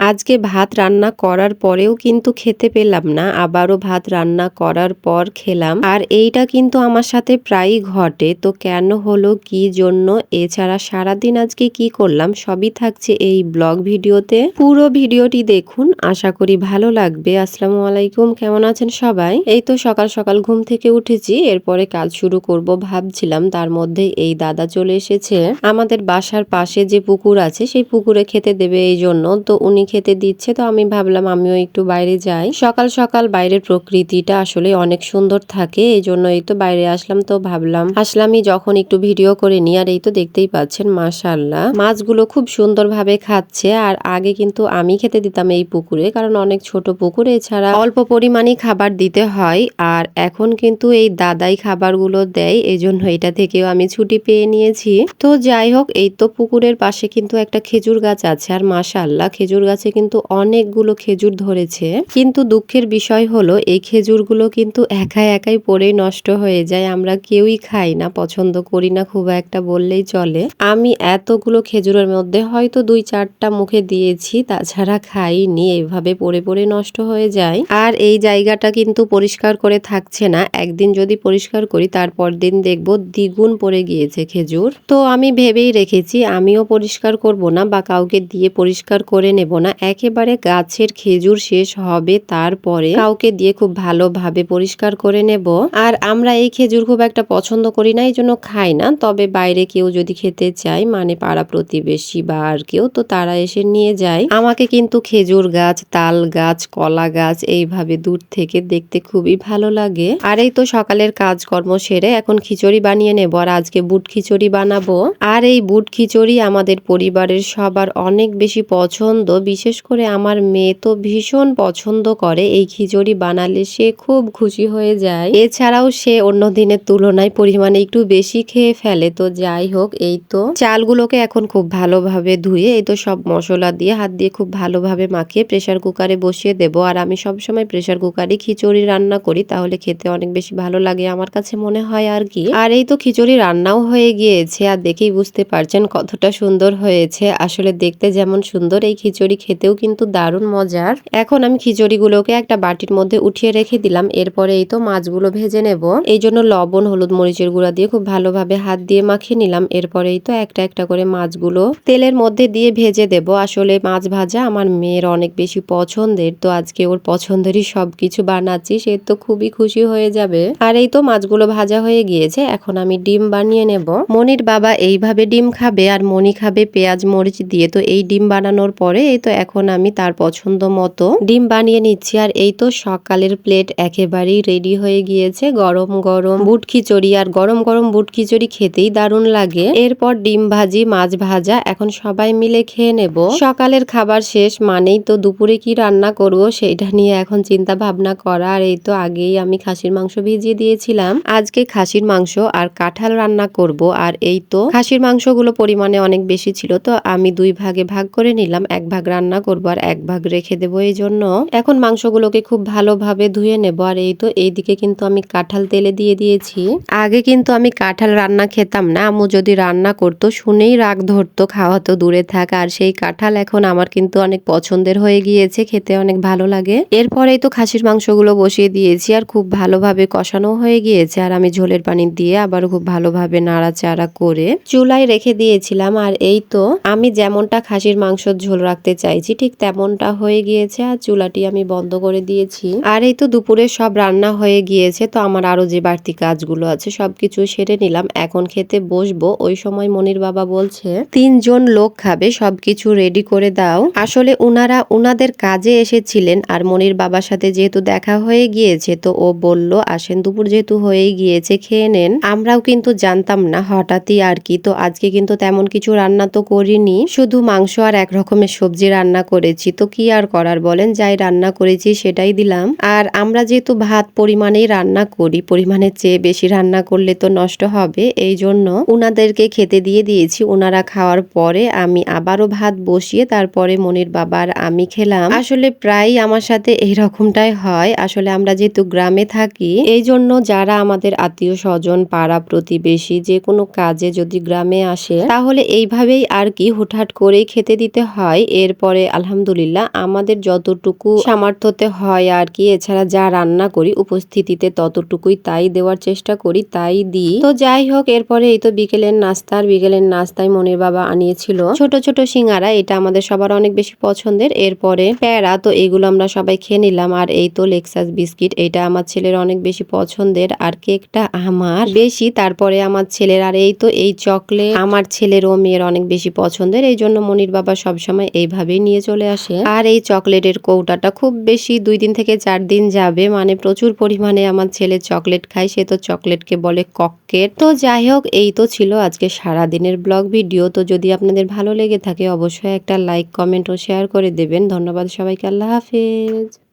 আজকে ভাত রান্না করার পরেও কিন্তু খেতে পেলাম না, আবারও ভাত রান্না করার পর খেলাম। আর এইটা কিন্তু আমার সাথে প্রায়ই ঘটে, তো কেন হলো, কি জন্য, এছাড়া সারাদিন আজকে কি করলাম, সবই থাকছে এই ব্লগ ভিডিওতে। পুরো ভিডিওটি দেখুন, আশা করি ভালো লাগবে। আসসালামু আলাইকুম, কেমন আছেন সবাই? এই তো সকাল সকাল ঘুম থেকে উঠেছি, এরপরে কাজ শুরু করব ভাবছিলাম, তার মধ্যে এই দাদা চলে এসেছে। আমাদের বাসার পাশে যে পুকুর আছে, সেই পুকুরে খেতে দেবে এই জন্য, তো উনি খেতে দিচ্ছে, তো আমি ভাবলাম আমিও একটু বাইরে যাই। সকাল সকাল বাইরের প্রকৃতিটা আসলে অনেক সুন্দর থাকে এই জন্য এই তো বাইরে আসলাম, তো ভাবলাম। আসলামই যখন একটু ভিডিও করে নি আর এই তো দেখতেই পাচ্ছেন মাশাল্লাহ মাছগুলো খুব সুন্দরভাবে খাচ্ছে, আর আগে কিন্তু আমি খেতে দিতাম এই পুকুরে, কারণ অনেক ছোট পুকুর, এছাড়া অল্প পরিমাণে খাবার দিতে হয়, আর এখন কিন্তু এই দাদাই খাবারগুলো দেয় এই জন্য এটা থেকেও আমি ছুটি পেয়ে নিয়েছি। তো যাই হোক, এই তো পুকুরের পাশে কিন্তু একটা খেজুর গাছ আছে, আর মাশাল্লাহ খেজুর গাছে কিন্তু অনেকগুলো খেজুর ধরেছে। কিন্তু দুঃখের বিষয় হলো, এই খেজুরগুলো কিন্তু একাই একাই পড়ে নষ্ট হয়ে যায়। আমরা কেউই খাই না, পছন্দ করি না, খুব একটা বললেই চলে। আমি এতগুলো খেজুরের মধ্যে হয়তো দুই চারটা মুখে দিয়েছি, তাছাড়া খাইনি। এইভাবে পড়ে পড়ে নষ্ট হয়ে যায়। আর এই জায়গাটা কিন্তু পরিষ্কার করে থাকছে না। একদিন যদি পরিষ্কার করি, তারপর দিন দেখব দ্বিগুণ পড়ে গিয়েছে খেজুর। তো আমি ভেবেই রেখেছি, আমিও পরিষ্কার করব না বা কাউকে দিয়ে পরিষ্কার করে নেব না একেবারে গাছের খেজুর শেষ হবে তারপরে কাউকে দিয়ে খুব ভালোভাবে পরিষ্কার করে নেব। আর আমরা এই খেজুর খুব একটা পছন্দ করি না এই জন্য খাই না। তবে বাইরে কেউ যদি খেতে চায় মানে পাড়া প্রতিবেশী বা আর কেউ, তো তারা এসে নিয়ে যায়। আমাকে কিন্তু খেজুর গাছ, তাল গাছ, কলা গাছ এইভাবে দূর থেকে দেখতে খুবই ভালো লাগে। আর এই তো সকালের কাজকর্ম সেরে এখন খিচুড়ি বানিয়ে নেব আর আজকে বুট খিচুড়ি বানাবো। আর এই বুট খিচুড়ি আমাদের পরিবারের সবার অনেক বেশি পছন্দ। বিশেষ করে আমার মেয়ে তো ভীষণ পছন্দ করে। এই খিচুড়ি বানালে সে খুব খুশি হয়ে যায়। এছাড়াও সে অন্য দিনের তুলনায় পরিমাণে একটু বেশি খেয়ে ফেলে। তো যাই হোক, এই তো। চালগুলোকে এখন খুব ভালোভাবে ধুয়ে, এই তো সব মশলা দিয়ে, হাত দিয়ে খুব ভালোভাবে মাখিয়ে প্রেশার কুকারে বসিয়ে দেব। আর আমি সবসময় প্রেশার কুকারে খিচুড়ি রান্না করি, তাহলে খেতে অনেক বেশি ভালো লাগে আমার কাছে মনে হয় আর কি। আর এই তো খিচুড়ি রান্নাও হয়ে গিয়েছে, আর দেখেই বুঝতে পারছেন কতটা সুন্দর হয়েছে। আসলে দেখতে যেমন সুন্দর, এই খিচুড়ি খেতেও কিন্তু দারুণ মজার। এখন আমি খিচুড়িগুলোকে একটা বাটির মধ্যে উঠিয়ে রেখে দিলাম এরপরে এই তো মাছগুলো ভেজে নেব। এই জন্য লবণ, হলুদ, মরিচের গুঁড়া দিয়ে খুব ভালোভাবে হাত দিয়ে মাখিয়ে নিলাম, এরপরেই তো একটা একটা করে মাছগুলো তেলের মধ্যে দিয়ে ভেজে দেব। আসলে মাছ ভাজা আমার মেয়ের অনেক বেশি পছন্দের, তো আজকে ওর পছন্দেরই সবকিছু বানাচ্ছি, সে তো খুবই খুশি হয়ে যাবে। আর এই তো মাছগুলো ভাজা হয়ে গিয়েছে, এখন আমি ডিম বানিয়ে নেব। মনির বাবা এইভাবে ডিম খাবে আর মনি খাবে পেঁয়াজ, মরিচ দিয়ে, তো এই ডিম বানানোর পরে এই তো এখন আমি তার পছন্দ মতো ডিম বানিয়ে নিচ্ছি। আর এই তো সকালের প্লেট একেবারেই রেডি হয়ে গিয়েছে। গরম গরম বুট খিচুড়ি। আর গরম গরম বুট খিচুড়ি খেতেই দারুণ লাগে। এরপর ডিম ভাজি, মাছ ভাজা এখন সবাই মিলে খেয়ে নেব। সকালের খাবার শেষ মানেই তো দুপুরে কি রান্না করব সেইটা নিয়ে এখন চিন্তা ভাবনা করা। আর এই তো আগেই আমি খাসির মাংস ভিজিয়ে দিয়েছিলাম। আজকে খাসির মাংস আর কাঁঠাল রান্না করব। আর এই তো খাসির মাংসগুলো পরিমাণে অনেক বেশি ছিল। তো আমি দুই ভাগে ভাগ করে নিলাম। এক ভাগ রান্না করব আর এক ভাগ রেখে দেবো এই জন্য। এখন মাংসগুলোকে খুব ভালোভাবে ধুয়ে নেব আর এই তো এইদিকে কিন্তু আমি কাঁঠাল তেলে দিয়ে দিয়েছি। আগে কিন্তু আমি কাঁঠাল রান্না খেতাম না, আম্মু যদি রান্না করতো, শুনেই রাগ ধরতো, খাওয়া তো দূরে থাক। আর সেই কাঁঠাল এখন আমার কিন্তু অনেক পছন্দের হয়ে গিয়েছে, খেতে অনেক ভালো লাগে। এরপরেই তো খাসির মাংসগুলো বসিয়ে দিয়েছি আর খুব ভালোভাবে কষানো হয়ে গিয়েছে। আর আমি ঝোলের পানি দিয়ে আবার খুব ভালোভাবে নাড়াচাড়া করে চুলায় রেখে দিয়েছিলাম। আর এই তো আমি যেমনটা খাসির মাংসর ঝোল রাখতে চাইছি ঠিক তেমনটা হয়ে গিয়েছে আর চুলাটি আমি বন্ধ করে দিয়েছি। আর এই তো দুপুরে সব রান্না হয়ে গিয়েছে, তো আমার আরও যে বাড়তি কাজগুলো আছে সবকিছু সেরে নিলাম। এখন খেতে বসবো, ওই সময় মনির বাবা বলছে, তিনজন লোক খাবে, সবকিছু রেডি করে দাও। আসলে উনারা উনাদের কাজে এসেছিলেন আর মনির বাবার সাথে যেহেতু দেখা হয়ে গিয়েছে, তো ও বলল, আসেন, দুপুর যেহেতু হয়েই গিয়েছে, খেয়ে নেন। আমরাও কিন্তু জানতাম না হঠাৎই আর কি, তো আজকে কিন্তু তেমন কিছু রান্না তো করিনি। শুধু মাংস আর এক রকমের সবজি রান্না করেছি। তো কি আর করার বলেন? যাই রান্না করেছি সেটাই দিলাম। আর আমরা যেহেতু ভাত পরিমাণেই রান্না করি, পরিমাণের চেয়ে বেশি রান্না করলে তো নষ্ট হবে। এই জন্য উনাদেরকে খেতে দিয়ে দিয়েছি। ওনারা খাওয়ার পরে আমি আবারও ভাত বসিয়ে তারপরে মনির বাবার আমি খেলাম। আসলে প্রায় আমার সাথে এই রকমটাই হয়। আসলে আমরা যেহেতু গ্রামে থাকি, এই জন্য যারা আমাদের আত্মীয় স্বজন, পাড়া প্রতিবেশী যে কোনো কাজে যদি গ্রামে আসে, তাহলে এইভাবেই আর কি হুটহাট করেই খেতে দিতে হয়। এরপর এরপরে আলহামদুলিল্লাহ আমাদের যতটুকু সামর্থ্যতে হয় আর কি, এছাড়া যা রান্না করি উপস্থিতিতে ততটুকুই তাই দেওয়ার চেষ্টা করি, তাই দিই। তো যাই হোক, এরপরে এই তো বিকেলের নাস্তা আর বিকেলের নাস্তায় মনির বাবা আনিয়েছিল। ছোট ছোট সিঙ্গারা, এটা আমাদের সবার অনেক বেশি পছন্দের। এরপরে প্যারা, তো এইগুলো আমরা সবাই খেয়ে নিলাম। আর এই তো লেক্সাস বিস্কিট, এটা আমার ছেলের অনেক বেশি পছন্দের। আর কেকটা আমার বেশি, তারপরে আমার ছেলের, আর এই তো এই চকলেট আমার ছেলের ও মেয়ের অনেক বেশি পছন্দের। এই জন্য মনির বাবা সবসময় এইভাবেই নিয়ে চলে আসে। আর এই চকলেটের কৌটাটা খুব বেশি দুই দিন থেকে চার দিন যাবে মানে প্রচুর পরিমাণে আমার ছেলে চকলেট খায়, সে তো চকলেটকে বলে ককেট। তো যাই হোক, এই তো ছিল আজকে সারা দিনের ব্লগ ভিডিও। তো যদি আপনাদের ভালো লেগে থাকে, অবশ্যই একটা লাইক, কমেন্ট ও শেয়ার করে দেবেন। ধন্যবাদ সবাইকে, আল্লাহ হাফেজ।